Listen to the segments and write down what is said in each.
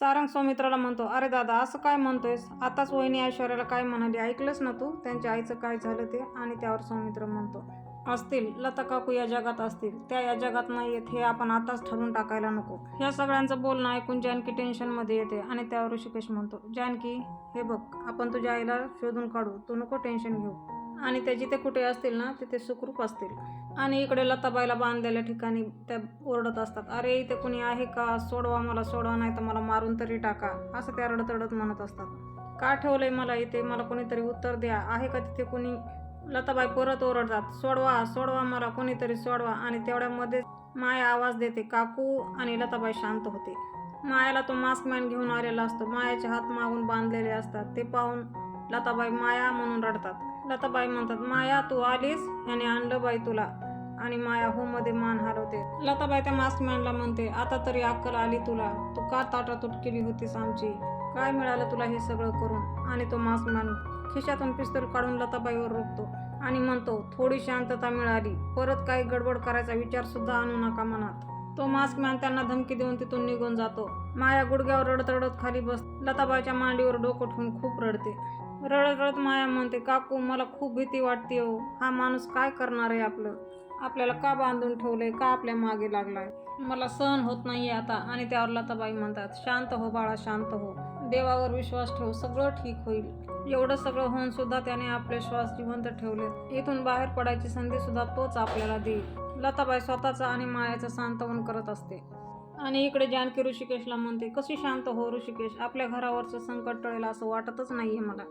सारंग सौमित्राला म्हणतो अरे दादा असं काय म्हणतोयस? आताच वहिनी ऐश्वर्याला काय म्हणाली ऐकलंस ना तू? त्यांच्या आईचं काय झालं ते? आणि त्यावर सौमित्र म्हणतो असतील लता काकू या जगात असतील. त्या या जगात नाही येत हे आपण आताच ठरवून टाकायला नको. ह्या सगळ्यांचं बोलणं ऐकून जानकी टेन्शनमध्ये येते आणि त्यावर ऋषिकेश म्हणतो जानकी हे बघ आपण तुझ्या आईला शोधून काढू. तू नको टेन्शन घेऊ. आणि त्या जिथे कुठे असतील ना तिथे सुखरूप असतील. आणि इकडे लताबाईला बांधलेल्या ठिकाणी त्या ओरडत असतात अरे इथे कुणी आहे का? सोडवा मला सोडवा नाही तर मला मारून तरी टाका. असं त्या रडत रडत म्हणत असतात. का ठेवलंय मला इथे? मला कोणीतरी उत्तर द्या. आहे का तिथे कुणी? लताबाई परत ओरडतात सोडवा सोडवा मला कोणीतरी सोडवा. आणि तेवढ्यामध्ये माया आवाज देते काकू आणि लताबाई शांत होते. मायाला तो मास्क मॅन घेऊन आलेला असतो. मायाचे हात मागून बांधलेले असतात. ते पाहून लताबाई माया म्हणून रडतात. लताबाई म्हणतात माया तू आलीस? याने आणलं बाई तुला. आणि माया हो मध्ये मान हलवते लताबाई त्या मास्क मॅनला म्हणते आता तरी अक्कल आली तुला. तू का ताटातूट केली होतीस आमची? काय मिळालं तुला हे सगळं करून? आणि तो मास्क मॅन खिशातून पिस्तूल काढून लताबाईवर रोखतो आणि म्हणतो थोडी शांतता मिळाली. परत काही गडबड करायचा विचार सुद्धा आणू नका मनात. तो मास्क मॅन त्यांना धमकी देऊन तिथून निघून जातो. माया गुडघ्यावर रडत रडत खाली बस लताबाईच्या मांडीवर डोकं ठेवून खूप रडते. रडत रडत माया म्हणते काकू मला खूप भीती वाटते हो. हा माणूस काय करणार आहे आपलं? आपल्याला का बांधून ठेवलंय का आपल्या मागे लागलाय? मला सहन होत नाही आता. आणि त्यावर लताबाई म्हणतात शांत हो बाळा शांत हो. देवावर विश्वास ठेव सगळं ठीक होईल. एवढं सगळं होऊन सुद्धा त्याने आपले श्वास जिवंत ठेवले इथून बाहेर पडायची संधी सुद्धा तोच आपल्याला देईल. लताबाई स्वतःचा आणि मायाचं सांत्वन करत असते. आणि इकडे जानकी ऋषिकेशला म्हणते कशी शांत हो ऋषिकेश? आपल्या घरावरचं संकट टळेल असं वाटतच नाहीये मला.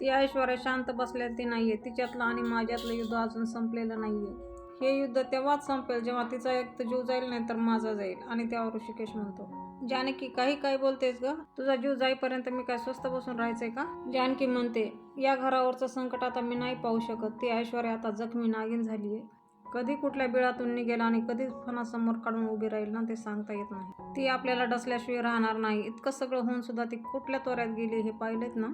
ती ऐश्वर्या शांत बसलेली नाहीये. तिच्यातलं आणि माझ्यातलं युद्ध अजून संपलेलं नाहीये. हे युद्ध तेव्हाच संपेल जेव्हा तिचा एक तर जीव जाईल नाही तर माझा जाईल. आणि त्यावर ऋषिकेश म्हणतो. जानकी काही काय बोलतेस ग? तुझा जीव जाईपर्यंत मी काय स्वस्त बसून राहायचंय का? जानकी म्हणते या घरावरचं संकट आता मी नाही पाहू शकत. ती ऐश्वर्या आता जखमी नागिन झालीये. कधी कुठल्या बिळातून निघेल आणि कधी फणासमोर काढून उभी राहील ना ते सांगता येत नाही. ती आपल्याला डसल्याशिवाय राहणार नाही. इतकं सगळं होऊन सुद्धा ती कुठल्या तोऱ्यात गेली हे पाहिलेत ना?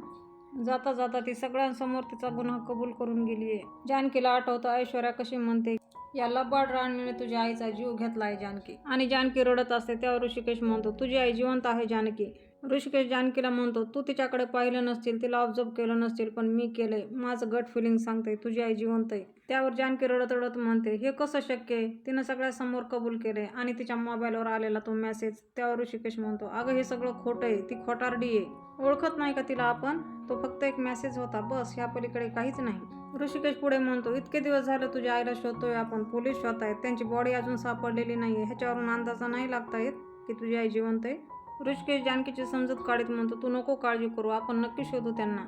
जाता जाता ती सगळ्यांसमोर तिचा गुन्हा कबूल करून गेलीये. जानकीला आठवतं ऐश्वर्या कशी म्हणते या लबाड राणीने तुझ्या आईचा जीव घेतला आहे जानकी. आणि जानकी रडत असते तेव्हा ऋषिकेश म्हणतो तुझी आई जिवंत आहे जानकी. ऋषिकेश जानकीला म्हणतो तू तिच्याकडे पाहिलं नसतील तिला ऑब्झर्व केलं नसतील पण मी केलंय. माझं गट फिलिंग सांगते तुझी आई जिवंत आहे. त्यावर जानकी रडत रडत म्हणते हे कसं शक्य आहे? तिनं सगळ्यासमोर कबूल केले आणि तिच्या मोबाईलवर आलेला तो मेसेज त्यावर ऋषिकेश म्हणतो अगं हे सगळं खोटं आहे ती खोटारडी आहे. ओळखत नाही का तिला आपण? तो फक्त एक मेसेज होता बस ह्या पलीकडे काहीच नाही. ऋषिकेश पुढे म्हणतो इतके दिवस झाले तुझ्या आईला शोधतोय आपण पोलीस शोधतायत त्यांची बॉडी अजून सापडलेली नाही आहे ह्याच्यावरून अंदाजा नाही लागता येत की तुझी आई जिवंत आहे. ऋषिकेश जानकीची समजूत काढीत म्हणतो तू नको काळजी करू आपण नक्की शोधू त्यांना.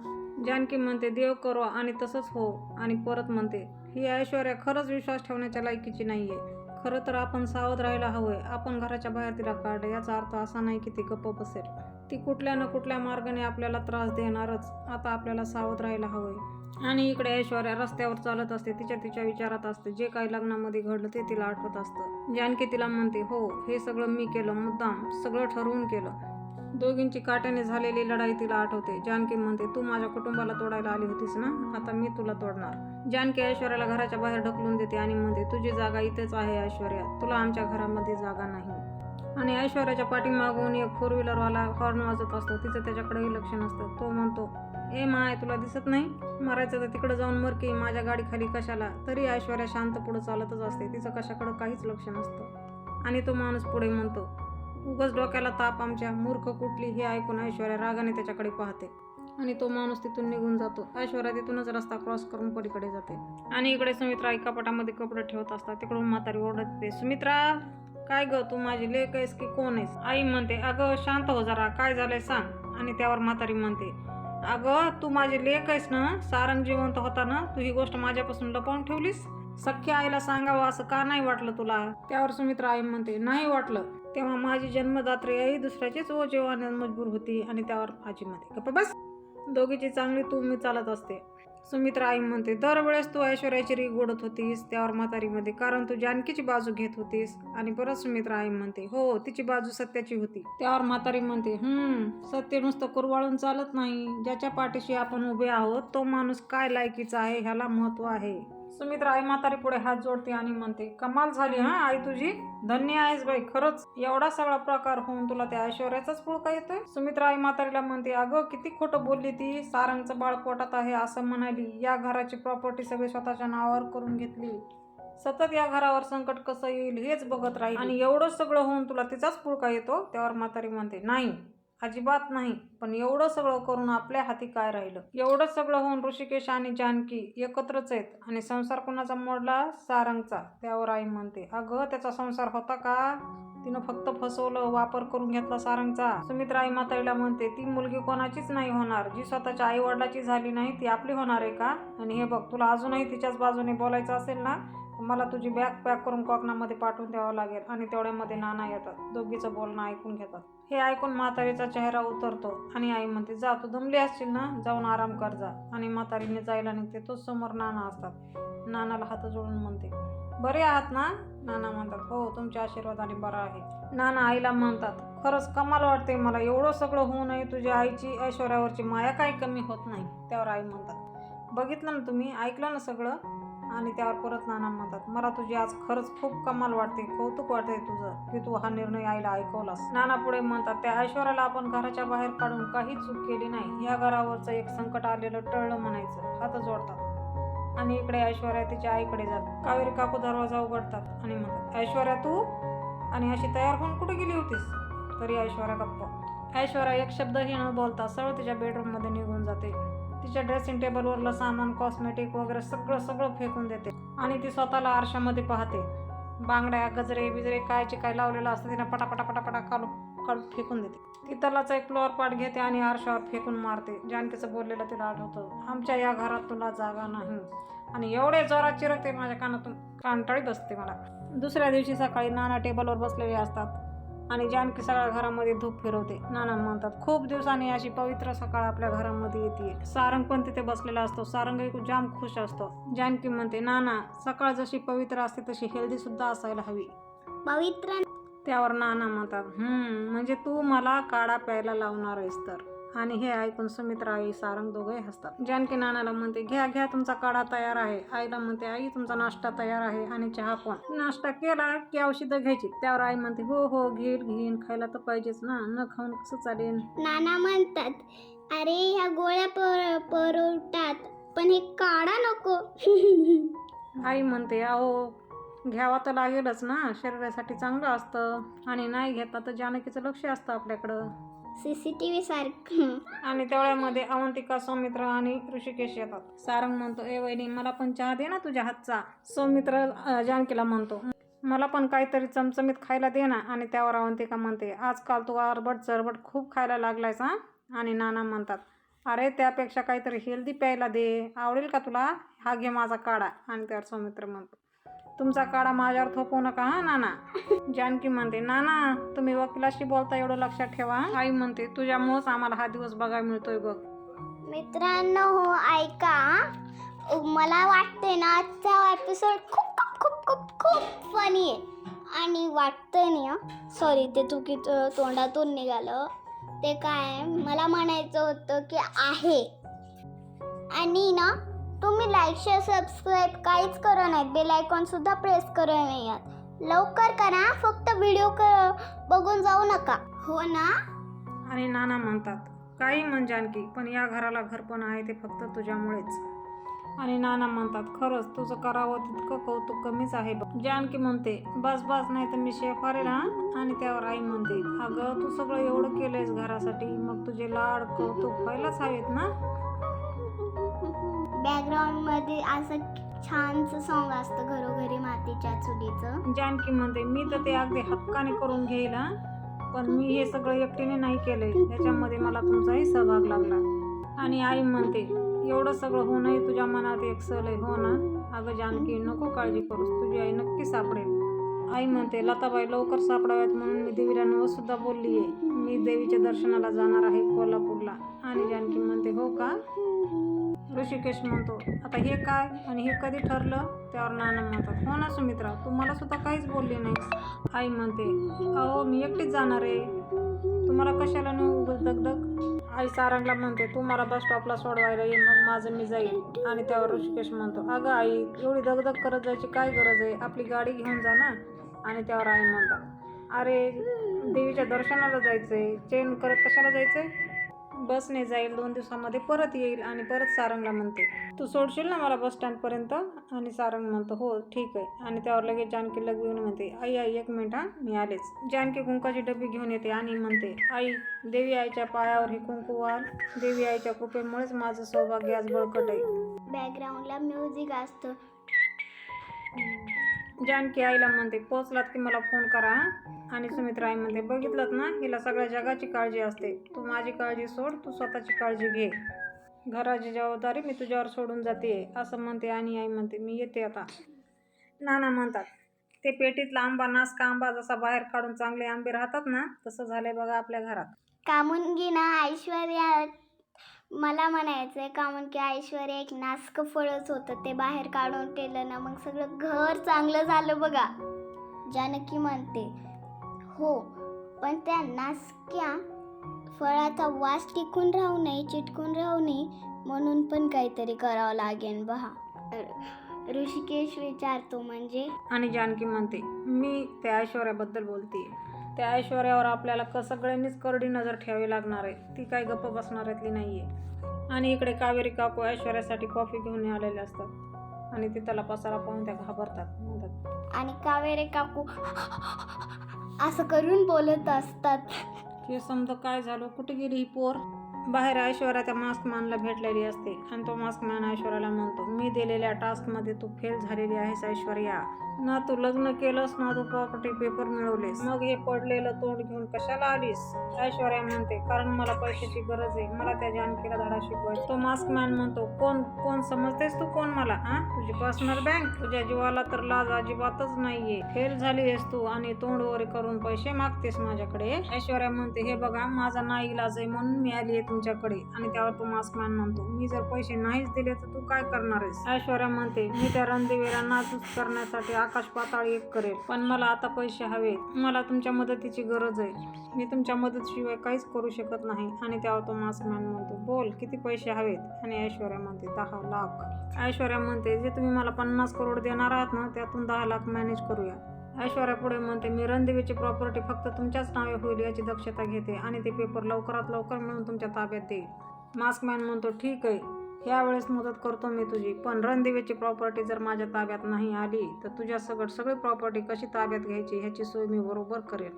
जानकी म्हणते देव करो आणि तसंच हो आणि परत म्हणते ही ऐश्वर्या खरंच विश्वास ठेवण्याच्या लायकीची नाही आहे खरं तर आपण सावध राहायला हवंय आपण घराच्या बाहेर तिला काढलं याचा अर्थ असा नाही की ती गप्प बसेल. ती कुठल्या ना कुठल्या मार्गाने आपल्याला त्रास देणारच. आता आपल्याला सावध राहायला हवंय. आणि इकडे ऐश्वर्या रस्त्यावर चालत असते तिच्या तिच्या विचारात असते. जे काही लग्नामध्ये घडलं ते तिला आठवत असतं. जानकी तिला म्हणते हो हे सगळं मी केलं मुद्दाम. सगळं ठरवून केलं. दोघींची काट्याने झालेली लढाई तिला आठवते. जानकी म्हणते तू माझ्या कुटुंबाला तोडायला आली होतीस ना? आता मी तुला तोडणार. जानकी ऐश्वर्याला घराच्या बाहेर ढकलून देते आणि म्हणते तुझी जागा इथेच आहे ऐश्वर्या. तुला आमच्या घरामध्ये जागा नाही. आणि ऐश्वर्याच्या पाठीमागून एक फोर व्हीलरवाला हॉर्न वाजत असतो. तिचं त्याच्याकडेही लक्ष नसतं तो म्हणतो ए माय तुला दिसत नाही? मरायचं तर तिकडे जाऊन मर की माझ्या गाडीखाली कशाला? तरी ऐश्वर्या शांत पुढे चालतच असते. तिचं कशाकडं काहीच लक्ष नसतं. आणि तो माणूस पुढे म्हणतो उगच डोक्याला ताप आमच्या मूर्ख कुठली हे ऐकून ऐश्वर्या रागाने त्याच्याकडे पाहते. आणि तो माणूस तिथून निघून जातो. ऐश्वर्या तिथूनच रस्ता क्रॉस करून पलीकडे जाते. आणि इकडे सुमित्रा एका कपाटामध्ये कपडे ठेवत असतात. तिकडून म्हातारी ओरडत सुमित्रा काय ग तू माझी लेक आहेस की कोण आहेस? आई म्हणते अगं शांत हो जरा काय झालंय सांग. आणि त्यावर म्हातारी म्हणते अगं तू माझी लेक आहेस ना सारंग जिवंत होता ना तू ही गोष्ट माझ्यापासून लपवून ठेवलीस? सख्या आईला सांगावं असं का नाही वाटलं तुला? त्यावर सुमित्रा आई म्हणते नाही वाटलं. तेव्हा माझी जन्मदात्री आई दुसऱ्याचीच ओ वाहण्यात मजबूर होती आणि त्यावर आजी म्हणते गप्प बस. दोघीची चांगली तू मी चालत असते. सुमित्रा आई म्हणते दरवेळेस तू ऐश्वर्याची रीग गोडत होतीस त्यावर म्हातारीमध्ये कारण तू जानकीची बाजू घेत होतीस. आणि परत सुमित्रा आई म्हणते हो, हो तिची बाजू सत्याची होती. त्यावर म्हातारी म्हणते हम्म सत्य नुसतं कुरवाळून चालत नाही. ज्याच्या पाठीशी आपण उभे आहोत तो माणूस काय लायकीचा आहे ह्याला महत्त्व आहे. सुमित्रा आई म्हातारी पुढे हात जोडते आणि म्हणते कमाल झाली हा आई तुझी? धन्य आहेस बाई खरंच. एवढा सगळा प्रकार होऊन तुला त्या ऐश्वर्याचाच पुळका येतोय? सुमित्रा आई म्हातारीला म्हणते अगं किती खोटं बोलली ती. सारंगचं बाळ पोटात आहे असं म्हणाली. या घराची प्रॉपर्टी सगळी स्वतःच्या नावावर करून घेतली. सतत या घरावर संकट कसं येईल हेच बघत राहील. आणि एवढं सगळं होऊन तुला तिचाच पुळका येतो? त्यावर म्हातारी म्हणते नाही. अजिबात नाही. पण एवढं सगळं करून आपल्या हाती काय राहिलं? एवढं सगळं होऊन ऋषिकेश आणि जानकी एकत्रच आहेत आणि संसार कुणाचा मोडला? सारंगचा. त्यावर आई म्हणते अगं त्याचा संसार होता का? तिनं फक्त फसवलं वापर करून घेतला सारंगचा. सुमित्रा आई माताईला म्हणते ती मुलगी कोणाचीच नाही होणार. जी स्वतःच्या आई वडिलाची झाली नाही ती आपली होणार आहे का? आणि हे बघ तुला अजूनही तिच्याच बाजूने बोलायचं असेल ना मला तुझी बॅग पॅक करून कोकणामध्ये पाठवून द्यावं लागेल आणि तेवढ्यामध्ये नाना येतात. दोघीचं बोलणं ऐकून घेतात. हे ऐकून म्हातारीचा चेहरा उतरतो आणि आई म्हणते जा तू दमली असशील ना? जाऊन आराम कर जा. आणि म्हातारीने जायला निघते. तोच समोर नाना असतात. नानाला हात जोडून म्हणते बरे आहात ना? नाना म्हणतात हो तुमच्या आशीर्वादाने बरा आहे. नाना आईला म्हणतात खरंच कमाल वाटते मला. एवढं सगळं होऊनही तुझ्या आईची ऐश्वर्यावरची माया काही कमी होत नाही. त्यावर आई म्हणतात बघितलं ना तुम्ही? ऐकलं ना सगळं? आणि त्यावर परत नाना म्हणतात मला तुझी आज खरंच खूप कमाल वाटते कौतुक वाटते तुझं की तू हा निर्णय आईला ऐकवलास. नाना पुढे म्हणतात त्या ऐश्वर्याला आपण घराच्या बाहेर काढून काही चूक केली नाही. या घरावरचं एक संकट आलेलं टळलं म्हणायचं हात जोडतात. आणि इकडे ऐश्वर्या तिच्या आईकडे जातात कावेरी काकू दरवाजा उघडतात. आणि म्हणतात ऐश्वर्या तू? आणि अशी तयार होऊन कुठे गेली होतीस? तरी ऐश्वर्या गप्प ऐश्वर्या एक शब्दही न बोलता सरळ तिच्या बेडरूममध्ये निघून जाते. तिच्या ड्रेसिंग टेबलवरलं सामान कॉस्मेटिक वगैरे सगळं सगळं फेकून देते. आणि ती स्वतःला आरशामध्ये पाहते. बांगड्या गजरे बिजरे कायचे काय लावलेलं असतं तिनं पटापटा पटापटा काढून काढून फेकून देते. ती तलाचा एक फ्लोअर पाट घेते आणि आरशावर फेकून मारते. जानकीचं बोललेलं तिला आठवतं आमच्या या घरात तुला जागा नाही. आणि एवढे जोरात चिरकते माझ्या कानातून. कांटाळी बसते मला. दुसऱ्या दिवशी सकाळी नाना टेबलवर बसलेले असतात. आणि जानकी सगळ्या घरामध्ये धूप फिरवते. नाना म्हणतात खूप दिवसांनी अशी पवित्र सकाळ आपल्या घरामध्ये येते सारंग पण तिथे बसलेला असतो. सारंग एक जाम खुश असतो. जानकी म्हणते नाना सकाळ जशी पवित्र असते तशी हेल्दी सुद्धा असायला हवी. पवित्र त्यावर नाना म्हणतात हम्म म्हणजे तू मला काढा प्यायला लावणार आहेस तर. आणि हे ऐकून सुमित्रा आई सारंग दोघे हसतात. जानकी नानाला म्हणते घ्या घ्या तुमचा काढा तयार आहे. आईला म्हणते आई तुमचा नाश्ता तयार आहे आणि चहा पण. नाश्ता केला की औषधं घ्यायची. त्यावर आई म्हणते हो हो घेईल घेईन खायला तर पाहिजेच ना. न खाऊन कसं चालेल? नाना म्हणतात अरे ह्या गोळ्या पर परवतात पण हे काढा नको. आई म्हणते अहो घ्यावा तर लागेलच ना. शरीरासाठी चांगलं असतं आणि नाही घेतला तर जानकीचं लक्ष असतं आपल्याकडं. सी सी टी व्ही सारखं. आणि तेवढ्यामध्ये अवंतिका सौमित्र आणि ऋषिकेश येतात. सारंग म्हणतो ए वहिनी मला पण चहा दे ना तुझ्या हातचा. सौमित्र अं, जानकीला म्हणतो मला पण काहीतरी चमचमीत खायला दे ना. आणि त्यावर अवंतिका म्हणते आजकाल तू आरबट चरबट खूप खायला लागलायस हा? आणि नाना म्हणतात अरे त्यापेक्षा काहीतरी हेल्दी प्यायला दे. आवडेल का तुला? हा घे माझा काढा. आणि त्यावर सौमित्र म्हणतो तुमचा काळा माझ्यावर थोपवू नका हा नाना? जानकी म्हणते नाना तुम्ही वकिलाशी बोलता एवढं लक्षात ठेवा आई म्हणते तुझ्यामुळेच आम्हाला हा दिवस बघायला मिळतोय बघ. मित्रांनो हो ऐका मला वाटते ना आजचा एपिसोड खूप खूप खूप खूप खूप फनी आहे. आणि वाटतंय नाही सॉरी ते चुकीचं तोंडातून निघालं. ते काय मला म्हणायचं होतं की आहे. आणि ना तुम्ही लाईक शेअर सबस्क्राईब काहीच करत नाहीत बेल आयकॉन सुद्धा प्रेस करत नाही लवकर करा फक्त व्हिडिओ क बघून जाऊ नका. हो ना? आणि नाना म्हणतात काही म्हण जानकी पण या घराला घर पण आहे ते फक्त तुझ्यामुळेच. आणि नाना म्हणतात खरंच तुझं करावं तितकं कौतुक कमीच आहे. बघ जानकी म्हणते बस बस नाही तर मी शेफ आहे ना? आणि त्यावर आई म्हणते अगं तू सगळं एवढं केलंयस घरासाठी मग तुझे लाड कौतुक व्हायलाच हवेत ना? बॅकग्राऊंडमध्ये असं छानसं सॉन्ग असतं घरोघरी मातीच्या चुलीचं. म्हणजे जानकी म्हणते मी तर ते अगदी हक्काने करून घेईल हा. पण मी हे सगळं एकटीने नाही केलंय. त्याच्यामध्ये मला तुमचाही सहभाग लागला. आणि आई म्हणते एवढं सगळं होणंही तुझ्या मनात एक सल आहे हो ना? अगं जानकी नको काळजी करूस. तुझी आई नक्की सापडेल. आई म्हणते लताबाई लवकर सापडाव्यात म्हणून मी देवीरांवर सुद्धा बोलली आहे मी देवीच्या दर्शनाला जाणार आहे कोल्हापूरला. आणि जानकी म्हणते हो का? ऋषिकेश म्हणतो. आता हे काय आणि हे कधी ठरलं? त्यावर नाना म्हणतात हो ना सुमित्रा तू मला सुद्धा काहीच बोलली नाहीस. आई म्हणते अहो मी एकटीच जाणार आहे. तुम्हाला कशाला न उगच दगदग? आई सारंगला म्हणते तू मला बस स्टॉपला सोडवायला ये मग माझं मी जाईल आणि त्यावर ऋषिकेश म्हणतो अगं आई एवढी दगदग करत जायची काय गरज आहे? आपली गाडी घेऊन जा ना. आणि त्यावर आई म्हणतात अरे देवीच्या दर्शनाला जायचंय. चेन करत कशाला जायचंय? बसने जाईल दोन दिवसामध्ये परत येईल आणि परत सारंगला म्हणते. तू सोडशील ना मला बस स्टँडपर्यंत आणि सारंग म्हणतो हो ठीक आहे. आणि त्यावर लगेच जानकी लग घेऊन म्हणते आई आई एक मिनिट हा मी आलेच. जानकी कुंकाची डबी घेऊन येते आणि म्हणते आई देवी आईच्या पायावर हे कुंकू वाल. देवी आईच्या कृपेमुळेच माझं सौभाग्य आज बळकट आहे. बॅकग्राऊंडला म्युझिक असतं. जानकी आईला म्हणते पोचलात की मला फोन करा. हा आणि सुमित्रा आई म्हणते बघितलं ना हिला सगळ्या जगाची काळजी असते. तू माझी काळजी सोड तू स्वतःची काळजी घे. घराची जबाबदारी मी तुझ्यावर सोडून जाते असं म्हणते आणि आई म्हणते मी येते आता. नाना म्हणतात ते पेटीतला आंबा नासका आंबा जसा बाहेर काढून चांगले आंबे राहतात ना तसं झालंय बघा आपल्या घरात. कामुनगी ना ऐश्वर्या मला म्हणायचं आहे का म्हणून की ऐश्वर्या एक नासकं फळच होतं ते बाहेर काढून केलं ना मग सगळं घर चांगलं झालं बघा. जानकी म्हणते हो पण त्या नासक्या फळाचा वास टिकून राहू नये चिटकून राहू नये म्हणून पण काहीतरी करावं लागेल बहा ऋषिकेश विचारतो म्हणजे? आणि जानकी म्हणते मी त्या ऐश्वर्याबद्दल बोलते त्या ऐश्वर्यावर आपल्याला क सगळ्यांनीच करडी नजर ठेवावी लागणार आहे. ती काही गप्प बसणाऱ्यातली नाही आहे आणि इकडे कावेरी काकू ऐश्वर्यासाठी कॉफी घेऊन आलेले असतात. आणि ती त्याला पसारा पाहून त्या घाबरतात. म्हणतात आणि कावेरे काकू असं करून बोलत असतात. हे समजा काय झालं? कुठे गेली ही पोर? बाहेर ऐश्वर्या त्या मास्क मॅनला भेटलेली असते. आणि तो मास्क मॅन ऐश्वर्याला म्हणतो मी दिलेल्या टास्कमध्ये तू फेल झालेली आहेस ऐश्वर्या. ना तू लग्न केलंस ना तू प्रॉपर्टी पेपर मिळवलेस. मग हे पडलेलं तोंड घेऊन कशाला आलीस? ऐश्वर्या म्हणते कारण मला पैशाची गरज आहे. मला त्या जानकीला धडा शिकवायचा. तो मास्क मॅन म्हणतो कोण कोण समजतेस तू? कोण मला? हा तुझी पर्सनल बँक तुझ्या जीवाला तर लाज अजिबातच नाहीये. फेल झाली आहेस तू आणि तोंड वगैरे करून पैसे मागतेस माझ्याकडे? ऐश्वर्या म्हणते हे बघा माझा नाही इलाज आहे म्हणून मी आली आहे तुमच्याकडे आणि त्यावर तो मास्क मॅन म्हणतो मी जर पैसे नाहीच दिले तर तू काय करणार आहेस? ऐश्वर्या म्हणते मी त्या रणदेवीला नाचूस करण्यासाठी आकाश पाताळ एक करेल पण मला आता पैसे हवे मला तुमच्या मदतीची गरज आहे. मी तुमच्या मदतीशिवाय काहीच करू शकत नाही. आणि त्यावर तो मास्क मॅन म्हणतो बोल किती पैसे हवेत? आणि ऐश्वर्या म्हणते दहा लाख. ऐश्वर्या म्हणते जे तुम्ही मला पन्नास करोड देणार आहात ना त्यातून दहा लाख मॅनेज करूया. ऐश्वर्या पुढे म्हणते मी रणदेवीची प्रॉपर्टी फक्त तुमच्याच नावे होईल याची दक्षता घेते आणि ते पेपर लवकरात लवकर मिळून तुमच्या ताब्यात देईल. मास्क मॅन म्हणतो ठीक आहे यावेळेस मदत करतो मी तुझी पण रणदेवीची प्रॉपर्टी जर माझ्या ताब्यात नाही आली तर तुझ्या सगळं सगळी प्रॉपर्टी कशी ताब्यात घ्यायची ह्याची सोय मी बरोबर करेल.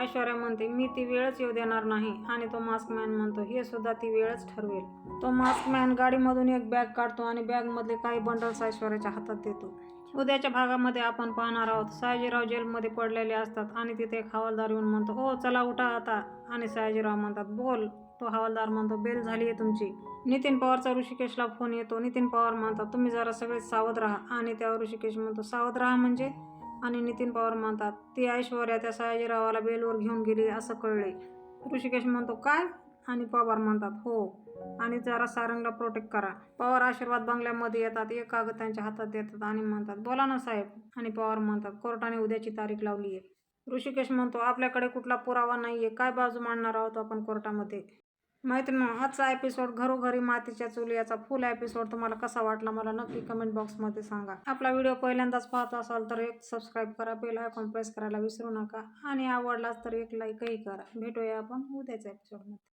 ऐश्वर्या म्हणते मी ती वेळच येऊ देणार नाही. आणि तो मास्क मॅन म्हणतो हे सुद्धा ती वेळच ठरवेल. तो मास्क मॅन गाडीमधून एक बॅग काढतो आणि बॅगमधले काही बंडल्स ऐश्वर्याच्या हातात देतो. उद्याच्या भागामध्ये आपण पाहणार आहोत. सयाजीराव जेलमध्ये पडलेले असतात आणि तिथे एक हवालदार येऊन म्हणतो हो चला उठा आता. आणि सयाजीराव म्हणतात बोल तो हवालदार म्हणतो बेल झाली आहे तुमची. नितीन पवारचा ऋषिकेशला फोन येतो. नितीन पवार म्हणतात तुम्ही जरा सगळे सावध राहा. आणि त्यावर ऋषिकेश म्हणतो सावध राहा म्हणजे? आणि नितीन पवार म्हणतात ती ऐश्वर्या त्या सयाजीरावाला बेलवर घेऊन गेली असं कळले ऋषिकेश म्हणतो काय? आणि पवार म्हणतात हो. आणि जरा सारंगला प्रोटेक्ट करा. पवार आशीर्वाद बंगल्यामध्ये येतात एक कागद त्यांच्या हातात देतात आणि म्हणतात बोला ना साहेब. आणि पवार म्हणतात कोर्टाने उद्याची तारीख लावली आहे. ऋषिकेश म्हणतो आपल्याकडे कुठला पुरावा नाही आहे काय बाजू मांडणार आहोत आपण कोर्टामध्ये? मैत्रिणी आजचा एपिसोड घरोघरी मातीच्या चुली याचा फुल एपिसोड तुम्हाला कसा वाटला मला नक्की कमेंट बॉक्समध्ये सांगा. आपला व्हिडिओ पहिल्यांदाच पाहत असाल तर एक सबस्क्राईब करा बेल आयकॉन प्रेस करायला विसरू नका. आणि आवडलाच तर एक लाईकही करा. भेटूया आपण उद्याच्या एपिसोडमध्ये